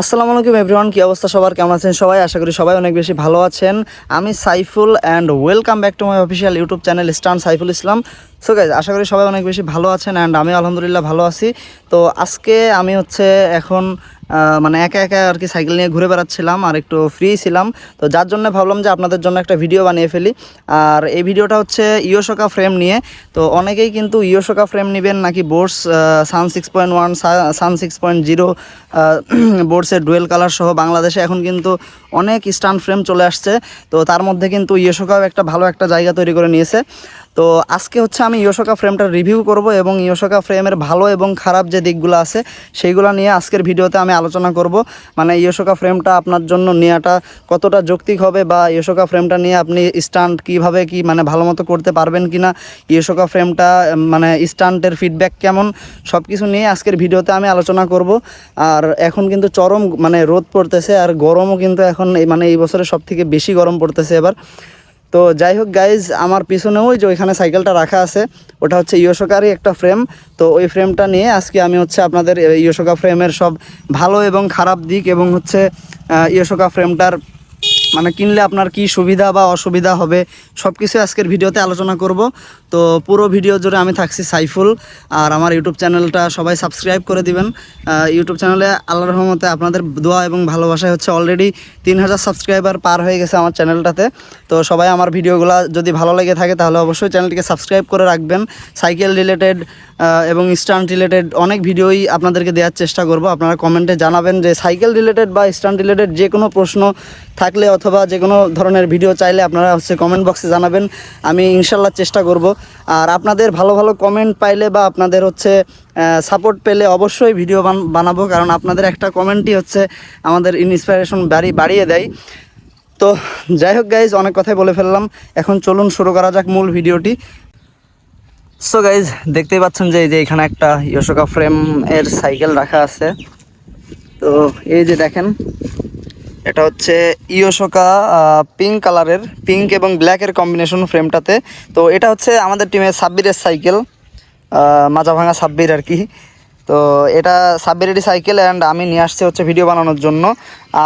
আসসালামু আলাইকুম এভরিওয়ান কী অবস্থা সবার? কেমন আছেন সবাই? আশা করি সবাই অনেক বেশি ভালো আছেন। আমি Saiful and welcome back to my official YouTube channel stunt Saiful Islam so guys আশা করি সবাই অনেক বেশি ভালো আছেন অ্যান্ড আমি আলহামদুলিল্লাহ ভালো আছি। তো আজকে আমি হচ্ছে এখন মানে একা একা আর কি সাইকেল নিয়ে ঘুরে বেড়াচ্ছিলাম আর একটু ফ্রি ছিলাম। তো যার জন্য ভাবলাম যে আপনাদের জন্য একটা ভিডিও বানিয়ে ফেলি। আর এই ভিডিওটা হচ্ছে ইয়োশোকা ফ্রেম নিয়ে। তো অনেকেই কিন্তু ইয়োশোকা ফ্রেম নেবেন নাকি boards sun six point one sun six point zero বোর্ডসের dual colour সহ বাংলাদেশে এখন কিন্তু অনেক স্টান ফ্রেম চলে আসছে। তো তার মধ্যে কিন্তু ইয়োশোকাও একটা ভালো একটা জায়গা তৈরি করে নিয়েছে। তো আজকে হচ্ছে আমি ইয়োশোকা ফ্রেমটা রিভিউ করব এবং ইয়োশোকা ফ্রেমের ভালো এবং খারাপ যে দিকগুলো আছে, সেইগুলো নিয়ে আজকের ভিডিওতে আমি আলোচনা করব। মানে ইয়োশোকা ফ্রেমটা আপনার জন্য নেওয়াটা কতটা যৌক্তিক হবে বা ইয়োশোকা ফ্রেমটা নিয়ে আপনি স্টান্ট কীভাবে কি মানে ভালো মতো করতে পারবেন কি না ইয়োশোকা ফ্রেমটা মানে স্টান্টের ফিডব্যাক কেমন সব কিছু নিয়ে আজকের ভিডিওতে আমি আলোচনা করব। আর এখন কিন্তু চরম মানে রোদ পড়তেছে আর গরমও কিন্তু এখন মানে এই বছরে সব থেকে বেশি গরম পড়তেছে এবার। তো যাই হোক গাইজ আমার পিছনে ওই যে ওইখানে সাইকেলটা রাখা আছে, ওটা হচ্ছে ইয়োশোকারই একটা ফ্রেম তো ওই ফ্রেমটা নিয়ে আজকে আমি হচ্ছে আপনাদের ইয়োশোকা ফ্রেমের সব ভালো এবং খারাপ দিক এবং হচ্ছে ইয়োশোকা ফ্রেমটার মানে কিনলে আপনার কি সুবিধা বা অসুবিধা হবে সব কিছু আজকের ভিডিওতে আলোচনা করব। তো পুরো ভিডিও জুড়ে আমি থাকছি সাইফুল, আর আমার ইউটিউব চ্যানেলটা সবাই সাবস্ক্রাইব করে দিবেন। ইউটিউব চ্যানেলে আল্লাহর রহমতে আপনাদের দোয়া এবং ভালোবাসায় হচ্ছে অলরেডি তিন হাজার সাবস্ক্রাইবার পার হয়ে গেছে আমার চ্যানেলটাতে। তো সবাই আমার ভিডিওগুলো যদি ভালো লেগে থাকে তাহলে অবশ্যই চ্যানেলটিকে সাবস্ক্রাইব করে রাখবেন। সাইকেল রিলেটেড এবং স্টান্ট রিলেটেড অনেক ভিডিওই আপনাদেরকে দেওয়ার চেষ্টা করব। আপনারা কমেন্টে জানাবেন যে সাইকেল রিলেটেড বা স্টান্ট রিলেটেড যে কোনো প্রশ্ন থাকলে অথবা যে কোনো ধরনের ভিডিও চাইলে আপনারা হচ্ছে কমেন্ট বক্সে জানাবেন। আমি ইনশাল্লাহ চেষ্টা করব। আর আপনাদের ভালো ভালো কমেন্ট পাইলে বা আপনাদের হচ্ছে সাপোর্ট পেলে অবশ্যই ভিডিও বান- বানাবো। কারণ আপনাদের একটা কমেন্টই হচ্ছে আমাদের ইন্সপিরেশন বাড়ি, বাড়িয়ে দেয়। তো যাই হোক গাইজ অনেক কথাই বলে ফেললাম। এখন চলুন শুরু করা যাক মূল ভিডিওটি সো গাইজ দেখতেই পাচ্ছেন যে এই যে এখানে একটা ইয়োশোকা ফ্রেম এর সাইকেল রাখা আছে। তো এই যে দেখেন এটা হচ্ছে ইয়োশোকা পিঙ্ক কালারের পিঙ্ক এবং ব্ল্যাকের কম্বিনেশন ফ্রেমটাতে তো এটা হচ্ছে আমাদের টিমের সাব্বিরের সাইকেল মাজা ভাঙা সাব্বির আর কি। তো এটা সাব্বিরেরই সাইকেল অ্যান্ড আমি নিয়ে আসছি হচ্ছে ভিডিও বানানোর জন্য।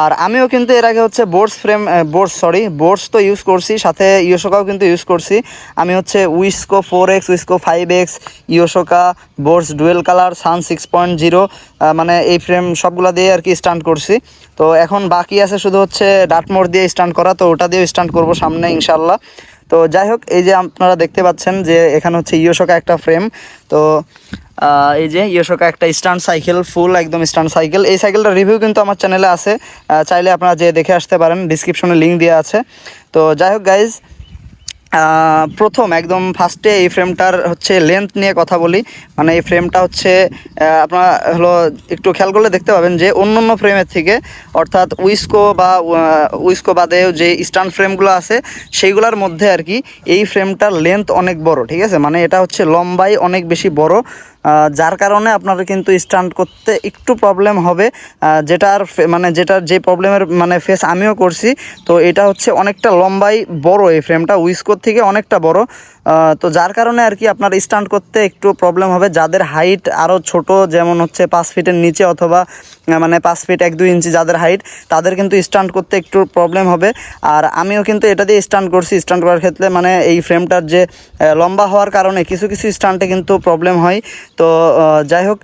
আর আমিও কিন্তু এর আগে হচ্ছে boards frame boards sorry boards তো ইউজ করছি, সাথে ইয়োশোকাও কিন্তু ইউজ করছি। আমি হচ্ছে Wisco four X Wisco five X Yoshoka boards dual colour sun six point zero মানে এই ফ্রেম সবগুলো দিয়ে আর কি স্টান্ট করছি। তো এখন বাকি আছে শুধু হচ্ছে ডাটমোর দিয়ে স্টান্ট করা, তো ওটা দিয়েও স্টান্ট করব সামনে ইনশাল্লাহ তো যাই হোক, এই যে আপনারা দেখতে পাচ্ছেন যে এখানে হচ্ছে ইয়োশোকা একটা ফ্রেম। তো এই যে ইয়োশোকা একটা স্টান্ট সাইকেল, ফুল একদম স্টান্ট সাইকেল। এই সাইকেলটার রিভিউ কিন্তু আমার চ্যানেলে আছে। চাইলে আপনারা যে দেখে আসতে পারেন, ডিসক্রিপশনে লিঙ্ক দেওয়া আছে। তো যাই হোক গাইজ প্রথম, একদম ফার্স্টে এই ফ্রেমটার হচ্ছে লেন্থ নিয়ে কথা বলি। মানে এই ফ্রেমটা হচ্ছে আপনার হলো একটু খেয়াল করলে দেখতে পাবেন যে অন্য অন্য ফ্রেমের থেকে, অর্থাৎ উইস্কো বা উইস্কো বাদে বাদেও যে স্ট্যান্ড ফ্রেমগুলো আছে, সেইগুলোর মধ্যে আর কি, এই ফ্রেমটার লেন্থ অনেক বড়, ঠিক আছে? মানে এটা হচ্ছে লম্বাই অনেক বেশি বড়। যার কারণে আপনারা কিন্তু স্টান্ট করতে একটু প্রবলেম হবে। যেটার মানে যেটার যে প্রবলেমের মানে ফেস আমিও করছি, তো এটা হচ্ছে অনেকটা লম্বাই বড় এই ফ্রেমটা উইসকোর থেকে অনেকটা বড়। তো যার কারণে আর কি আপনার স্টান্ট করতে একটু প্রবলেম হবে। যাদের হাইট আরও ছোট, যেমন হচ্ছে পাঁচ ফিটের নিচে অথবা মানে পাঁচ ফিট এক দুই ইঞ্চি যাদের হাইট তাদের কিন্তু স্টান্ট করতে একটু প্রবলেম হবে। আর আমিও কিন্তু এটা দিয়ে স্টান্ট করছি। স্টান্ট করার ক্ষেত্রে মানে এই ফ্রেমটার যে লম্বা হওয়ার কারণে কিছু কিছু স্টান্টে কিন্তু প্রবলেম হয়। তো যাই হোক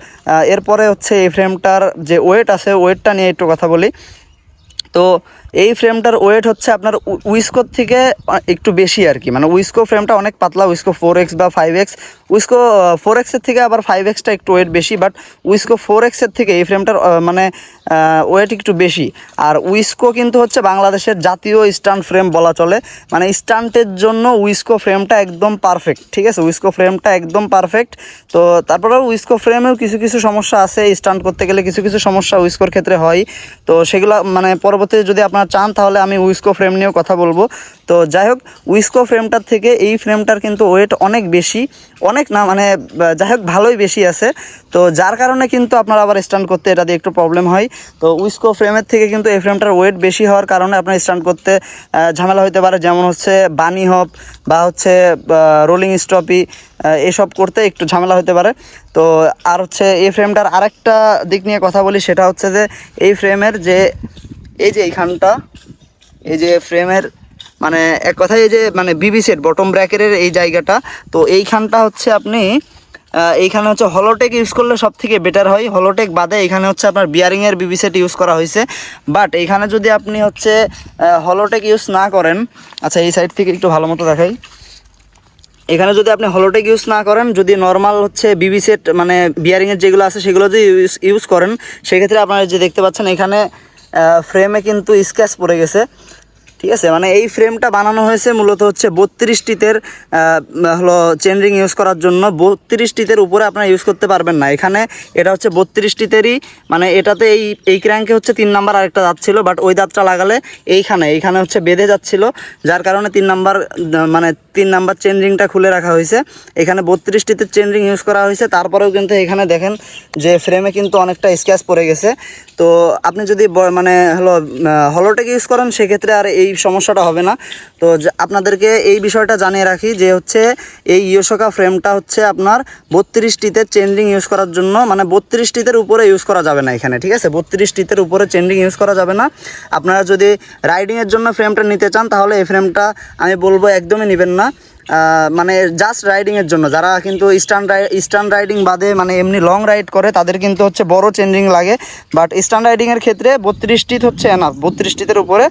এরপরে হচ্ছে এই ফ্রেমটার যে ওয়েট আছে ওয়েটটা নিয়ে একটু কথা বলি। তো এই ফ্রেমটার ওয়েট হচ্ছে আপনার উইসকোর থেকে একটু বেশি আর কি। মানে উইস্কো ফ্রেমটা অনেক পাতলা উইস্কো ফোর এক্স বা ফাইভ এক্স উইস্কো ফোর এক্সের থেকে আবার ফাইভ এক্সটা একটু ওয়েট বেশি বাট উইস্কো ফোর এক্সের থেকে এই ফ্রেমটার মানে ওয়েট একটু বেশি। আর উইস্কো কিন্তু হচ্ছে বাংলাদেশের জাতীয় স্টান্ট ফ্রেম বলা চলে। মানে স্টান্টের জন্য উইস্কো ফ্রেমটা একদম পারফেক্ট ঠিক আছে? উইস্কো ফ্রেমটা একদম পারফেক্ট তো তারপরে উইস্কো ফ্রেমেও কিছু কিছু সমস্যা আছে। স্টান্ট করতে গেলে কিছু কিছু সমস্যা উইস্কোর ক্ষেত্রে হয়। তো সেগুলো মানে পরবর্তীতে যদি আপনারা আপনারা চান, তাহলে আমি উইস্কো ফ্রেম নিয়েও কথা বলব। তো যাই হোক উইস্কো ফ্রেমটার থেকে এই ফ্রেমটার কিন্তু ওয়েট অনেক বেশি, অনেক না মানে যাই হোক, ভালোই বেশি আছে। তো যার কারণে কিন্তু আপনার আবার স্ট্যান্ড করতে এটা দিয়ে একটু প্রবলেম হয়। তো উইস্কো ফ্রেমের থেকে কিন্তু এই ফ্রেমটার ওয়েট বেশি হওয়ার কারণে আপনার স্ট্যান্ড করতে ঝামেলা হতে পারে, যেমন হচ্ছে বানি হপ বা হচ্ছে রোলিং স্টপি এসব করতে একটু ঝামেলা হতে পারে। তো আর হচ্ছে এই ফ্রেমটার আরেকটা দিক নিয়ে কথা বলি, সেটা হচ্ছে যে এই ফ্রেমের যে এই যে এইখানটা, এই যে ফ্রেমের মানে এক কথায় এই যে মানে বিবি সেট বটম ব্র্যাকেটের এই জায়গাটা, তো এইখানটা হচ্ছে আপনি এইখানে হচ্ছে হলোটেক ইউজ করলে সব থেকে বেটার হয়। হলোটেক বাদে এখানে হচ্ছে আপনার বিয়ারিংয়ের বিবি সেট ইউজ করা হয়েছে। বাট এইখানে যদি আপনি হচ্ছে হলোটেক ইউজ না করেন আচ্ছা এই সাইড থেকে একটু ভালো মতো দেখাই। এখানে যদি আপনি হলোটেক ইউজ না করেন, যদি নর্মাল হচ্ছে বিবি সেট মানে বিয়ারিংয়ের যেগুলো আছে সেগুলো যদি ইউজ ইউজ করেন, সেক্ষেত্রে আপনারা যে দেখতে পাচ্ছেন এখানে ফ্রেমে কিন্তু স্ক্যাচ পড়ে গেছে। ঠিক আছে? মানে এই ফ্রেমটা বানানো হয়েছে মূলত হচ্ছে বত্রিশ টিতের হলো চেনরিং ইউজ করার জন্য। বত্রিশ টিতের উপরে আপনারা ইউজ করতে পারবেন না। এখানে এটা হচ্ছে বত্রিশ টিতেরই মানে এটাতে এই এই ক্র্যাঙ্কে হচ্ছে তিন নাম্বার আরেকটা দাঁত ছিল বাট ওই দাঁতটা লাগালে এইখানে এইখানে হচ্ছে বেঁধে যাচ্ছিল, যার কারণে তিন নাম্বার মানে তিন নাম্বার চেনরিংটা খুলে রাখা হয়েছে। এখানে বত্রিশটিতে চেনরিং ইউজ করা হয়েছে। তারপরেও কিন্তু এখানে দেখেন যে ফ্রেমে কিন্তু অনেকটা স্ক্যাচ পড়ে গেছে। তো আপনি যদি মানে হলো হলোটেক ইউজ করেন, সেক্ষেত্রে আর এই সমস্যাটা হবে না। তো আপনাদেরকে এই বিষয়টা জানিয়ে রাখি যে হচ্ছে এই ইয়োশোকা ফ্রেমটা হচ্ছে আপনার বত্রিশ টিতে চেনরিং ইউজ করার জন্য মানে বত্রিশ টিতের উপরে ইউজ করা যাবে না এখানে, ঠিক আছে? বত্রিশ টিতের উপরে চেনরিং ইউজ করা যাবে না। আপনারা যদি রাইডিংয়ের জন্য ফ্রেমটা নিতে চান, তাহলে এই ফ্রেমটা আমি বলব একদমই নেবেন না। আহ, মানে জাস্ট রাইডিংয়ের জন্য। যারা কিন্তু স্টান স্টান রাইডিং বাদে মানে এমনি লং রাইড করে তাদের কিন্তু হচ্ছে বড় চেনরিং লাগে। বাট স্টান রাইডিংয়ের ক্ষেত্রে বত্রিশটিত হচ্ছে না বত্রিশটিতের উপরে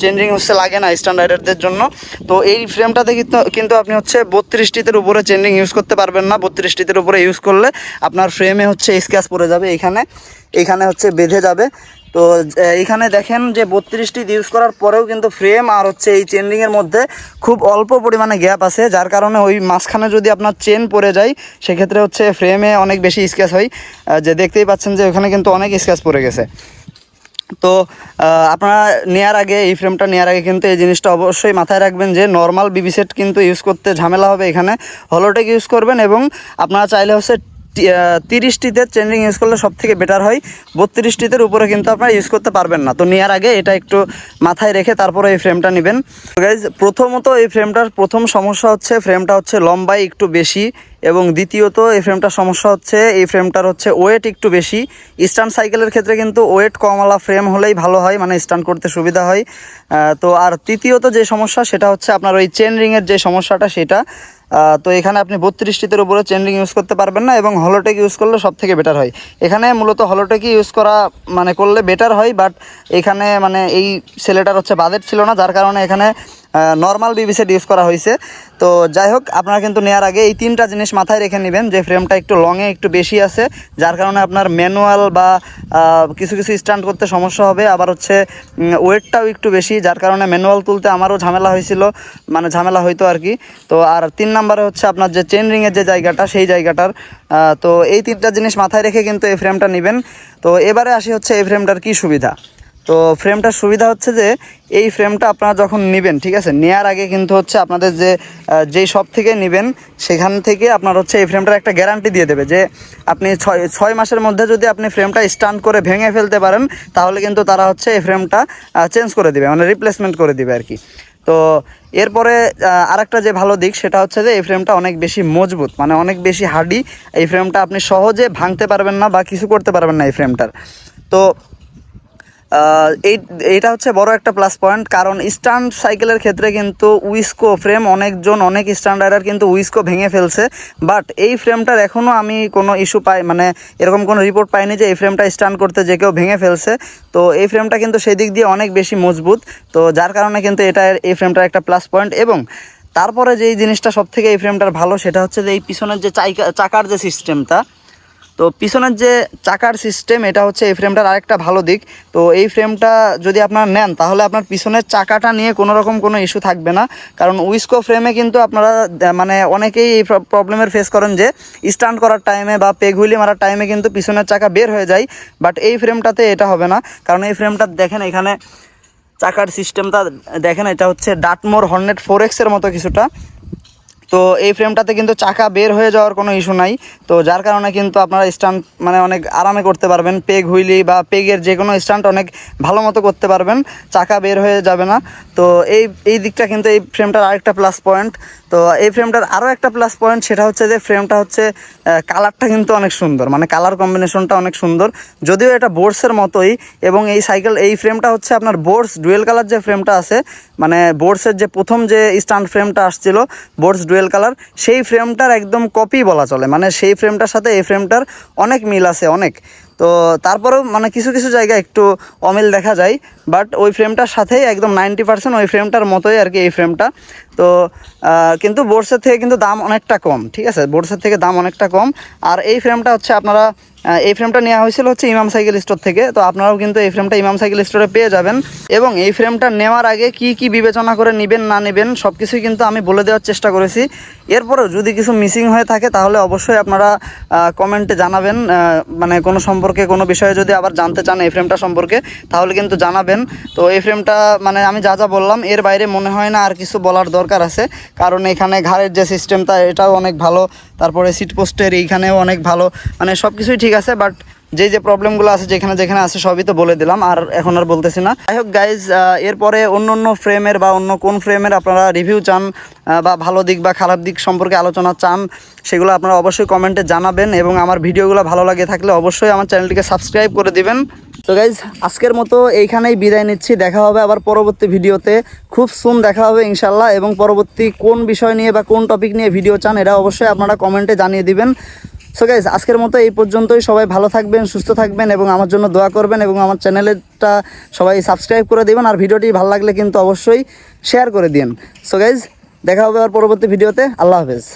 চেনরিং হচ্ছে লাগে না স্টান রাইডারদের জন্য। তো এই ফ্রেমটাতে কিন্তু কিন্তু আপনি হচ্ছে বত্রিশটিতের উপরে চেনরিং ইউজ করতে পারবেন না। বত্রিশটিতের উপরে ইউজ করলে আপনার ফ্রেমে হচ্ছে স্ক্যাচ পড়ে যাবে এখানে। এখানে হচ্ছে বেঁধে যাবে। তো আহ, এইখানে দেখেন যে বত্রিশটি ইউজ করার পরেও কিন্তু ফ্রেম আর হচ্ছে এই চেনরিংয়ের মধ্যে খুব অল্প পরিমাণে গ্যাপ আছে যার কারণে ওই মাঝখানে যদি আপনার চেন পড়ে যায় সেক্ষেত্রে হচ্ছে ফ্রেমে অনেক বেশি স্ক্যাচ হয়। যে দেখতেই পাচ্ছেন যে ওখানে কিন্তু অনেক স্ক্যাচ পড়ে গেছে। তো আপনারা নেওয়ার আগে এই ফ্রেমটা নেওয়ার আগে কিন্তু এই জিনিসটা অবশ্যই মাথায় রাখবেন যে নর্মাল বিবি সেট কিন্তু ইউজ করতে ঝামেলা হবে এখানে। হলোটেক ইউজ করবেন এবং আপনারা চাইলে হচ্ছে তিরিশটিতে চেনরিং ইউজ করলে সব থেকে বেটার হয়। বত্রিশটিতের উপরে কিন্তু আপনারা ইউজ করতে পারবেন না। তো নেওয়ার আগে এটা একটু মাথায় রেখে তারপরে এই ফ্রেমটা নেবেন। গাইজ প্রথমত এই ফ্রেমটার প্রথম সমস্যা হচ্ছে ফ্রেমটা হচ্ছে লম্বাই একটু বেশি এবং দ্বিতীয়ত এই ফ্রেমটার সমস্যা হচ্ছে, এই ফ্রেমটার হচ্ছে ওয়েট একটু বেশি। স্ট্যান্ড সাইকেলের ক্ষেত্রে কিন্তু ওয়েট কমওয়ালা ফ্রেম হলেই ভালো হয় মানে স্ট্যান্ড করতে সুবিধা হয়। তো আর তৃতীয়ত যে সমস্যা, সেটা হচ্ছে আপনার ওই চেন রিংয়ের যে সমস্যাটা, সেটা তো এখানে আপনি বত্রিশটিতের উপরে চেনরিং ইউজ করতে পারবেন না এবং হলোটেক ইউজ করলে সব থেকে বেটার হয়। এখানে মূলত হলোটেকই ইউজ করা মানে করলে বেটার হয় বাট এখানে মানে এই ছেলেটার হচ্ছে বাজেট ছিল না, যার কারণে এখানে নর্মাল বিবি সেট ইউজ করা হয়েছে তো যাই হোক, আপনারা কিন্তু নেওয়ার আগে এই তিনটা জিনিস মাথায় রেখে নেবেন যে ফ্রেমটা একটু লংয়ে একটু বেশি আছে, যার কারণে আপনার ম্যানুয়াল বা কিছু কিছু স্ট্যান্ড করতে সমস্যা হবে। আবার হচ্ছে ওয়েটটাও একটু বেশি, যার কারণে ম্যানুয়াল তুলতে আমারও ঝামেলা হয়েছিল। মানে ঝামেলা হইতো আর কি তো আর তিন নাম্বারে হচ্ছে আপনার যে চেন রিংয়ের যে জায়গাটা, সেই জায়গাটার তো এই তিনটা জিনিস মাথায় রেখে কিন্তু এই ফ্রেমটা নেবেন। তো এবারে আসি হচ্ছে এই ফ্রেমটার কি সুবিধা? তো ফ্রেমটার সুবিধা হচ্ছে যে, এই ফ্রেমটা আপনারা যখন নেবেন, ঠিক আছে? নেয়ার আগে কিন্তু হচ্ছে আপনাদের যে যেই শপ থেকে নেবেন, সেখান থেকে আপনার হচ্ছে এই ফ্রেমটার একটা গ্যারান্টি দিয়ে দেবে যে, আপনি ছয় ছয় মাসের মধ্যে যদি আপনি ফ্রেমটা স্টান্ড করে ভেঙে ফেলতে পারেন, তাহলে কিন্তু তারা হচ্ছে এই ফ্রেমটা চেঞ্জ করে দিবে মানে রিপ্লেসমেন্ট করে দিবে আর কি। তো এরপরে আরেকটা যে ভালো দিক, সেটা হচ্ছে যে এই ফ্রেমটা অনেক বেশি মজবুত মানে অনেক বেশি হার্ডি এই ফ্রেমটা আপনি সহজে ভাঙতে পারবেন না বা কিছু করতে পারবেন না এই ফ্রেমটার তো এই এইটা হচ্ছে বড় একটা প্লাস পয়েন্ট কারণ স্ট্যান্ড সাইকেলের ক্ষেত্রে কিন্তু উইস্কো ফ্রেম অনেকজন, অনেক স্ট্যান্ড রাইডার কিন্তু উইস্কো ভেঙে ফেলছে। বাট এই ফ্রেমটার এখনও আমি কোনো ইস্যু পাই মানে এরকম কোনো রিপোর্ট পাইনি যে এই ফ্রেমটা স্ট্যান্ড করতে যে কেউ ভেঙে ফেলছে। তো এই ফ্রেমটা কিন্তু সেই দিক দিয়ে অনেক বেশি মজবুত। তো যার কারণে কিন্তু এটা এই ফ্রেমটার একটা প্লাস পয়েন্ট এবং তারপরে যেই জিনিসটা সব থেকে এই ফ্রেমটার ভালো, সেটা হচ্ছে যে এই পিছনের যে চাইকা- চাকার যে সিস্টেমটা তো পিছনের যে চাকার সিস্টেম এটা হচ্ছে এই ফ্রেমটার আরেকটা ভালো দিক। তো এই ফ্রেমটা যদি আপনারা নেন, তাহলে আপনার পিছনের চাকাটা নিয়ে কোনো রকম কোনো ইস্যু থাকবে না। কারণ উইস্কো ফ্রেমে কিন্তু আপনারা মানে অনেকেই এই প্রবলেমের ফেস করেন যে স্ট্যান্ড করার টাইমে বা পেগ হুইলি মারার টাইমে কিন্তু পিছনের চাকা বের হয়ে যায়। বাট এই ফ্রেমটাতে এটা হবে না। কারণ এই ফ্রেমটা দেখেন এখানে, চাকার সিস্টেমটা দেখেন, এটা হচ্ছে ডাটমোর হর্নেট ফোর এক্সের মতো কিছুটা। তো এই ফ্রেমটাতে কিন্তু চাকা বের হয়ে যাওয়ার কোনো ইস্যু নাই। তো যার কারণে কিন্তু আপনারা স্টান্ট মানে অনেক আরামে করতে পারবেন। পেগ হুইলি বা পেগের যে কোনো স্টান্ট অনেক ভালো মতো করতে পারবেন। চাকা বের হয়ে যাবে না। তো এই এই দিকটা কিন্তু এই ফ্রেমটার আরেকটা প্লাস পয়েন্ট তো এই ফ্রেমটার আরও একটা প্লাস পয়েন্ট সেটা হচ্ছে যে ফ্রেমটা হচ্ছে কালারটা কিন্তু অনেক সুন্দর। মানে কালার কম্বিনেশনটা অনেক সুন্দর। যদিও এটা বোর্ডসের মতোই এবং এই সাইকেল এই ফ্রেমটা হচ্ছে আপনার বোর্ডস ডুয়েল কালার যে ফ্রেমটা আছে মানে বোর্ডসের যে প্রথম যে স্ট্যান্ড ফ্রেমটা আসছিল বোর্ডস ডুয়েল কালার সেই ফ্রেমটার একদম কপি বলা চলে। মানে সেই ফ্রেমটার সাথে এই ফ্রেমটার অনেক মিল আছে, অনেক। তো তারপরেও মানে কিছু কিছু জায়গায় একটু অমিল দেখা যায় বাট ওই ফ্রেমটার সাথেই একদম নাইনটি পার্সেন্ট ওই ফ্রেমটার মতোই আর কি এই ফ্রেমটা তো কিন্তু বোর্ডসের থেকে কিন্তু দাম অনেকটা কম, ঠিক আছে? বোর্ডসের থেকে দাম অনেকটা কম। আর এই ফ্রেমটা হচ্ছে আপনারা এই ফ্রেমটা নেওয়া হয়েছিল হচ্ছে ইমাম সাইকেল স্টোর থেকে। তো আপনারাও কিন্তু এই ফ্রেমটা ইমাম সাইকেল স্টোরে পেয়ে যাবেন। এবং এই ফ্রেমটা নেওয়ার আগে কি কি বিবেচনা করে নেবেন, না নেবেন সব কিছুই কিন্তু আমি বলে দেওয়ার চেষ্টা করেছি। এরপরেও যদি কিছু মিসিং হয়ে থাকে, তাহলে অবশ্যই আপনারা কমেন্টে জানাবেন। মানে কোনো সম্পর্কে, কোনো বিষয়ে যদি আবার জানতে চান এই ফ্রেমটা সম্পর্কে, তাহলে কিন্তু জানাবেন। তো এই ফ্রেমটা মানে আমি যা যা বললাম, এর বাইরে মনে হয় না আর কিছু বলার দরকার আছে। কারণ এখানে ঘাড়ের যে সিস্টেমটা এটাও অনেক ভালো। তারপরে সিট পোস্টের এইখানেও অনেক ভালো। মানে সব কিছুই ঠিক আছে বাট যে যে প্রবলেমগুলো আছে, যেখানে যেখানে আছে, সবই তো বলে দিলাম, আর এখন আর বলতেছি না। যাই হোক গাইজ এরপরে অন্য অন্য ফ্রেমের বা অন্য কোন ফ্রেমের আপনারা রিভিউ চান বা ভালো দিক বা খারাপ দিক সম্পর্কে আলোচনা চান, সেগুলো আপনারা অবশ্যই কমেন্টে জানাবেন, এবং আমার ভিডিওগুলো ভালো লাগে থাকলে অবশ্যই আমার চ্যানেলটিকে সাবস্ক্রাইব করে দিবেন। তো গাইজ আজকের মতো এইখানেই বিদায় নিচ্ছি, দেখা হবে আবার পরবর্তী ভিডিওতে। খুব সুন দেখা হবে ইনশাল্লাহ এবং পরবর্তী কোন বিষয় নিয়ে বা কোন টপিক নিয়ে ভিডিও চান এটা অবশ্যই আপনারা কমেন্টে জানিয়ে দিবেন। সো গাইজ আজকের মতো এই পর্যন্তই। সবাই ভালো থাকবেন, সুস্থ থাকবেন এবং আমার জন্য দোয়া করবেন এবং আমার চ্যানেলটা সবাই সাবস্ক্রাইব করে দেবেন আর ভিডিওটি ভালো লাগলে কিন্তু অবশ্যই শেয়ার করে দিন সো গাইজ দেখা হবে আর পরবর্তী ভিডিওতে। আল্লাহ হাফেজ।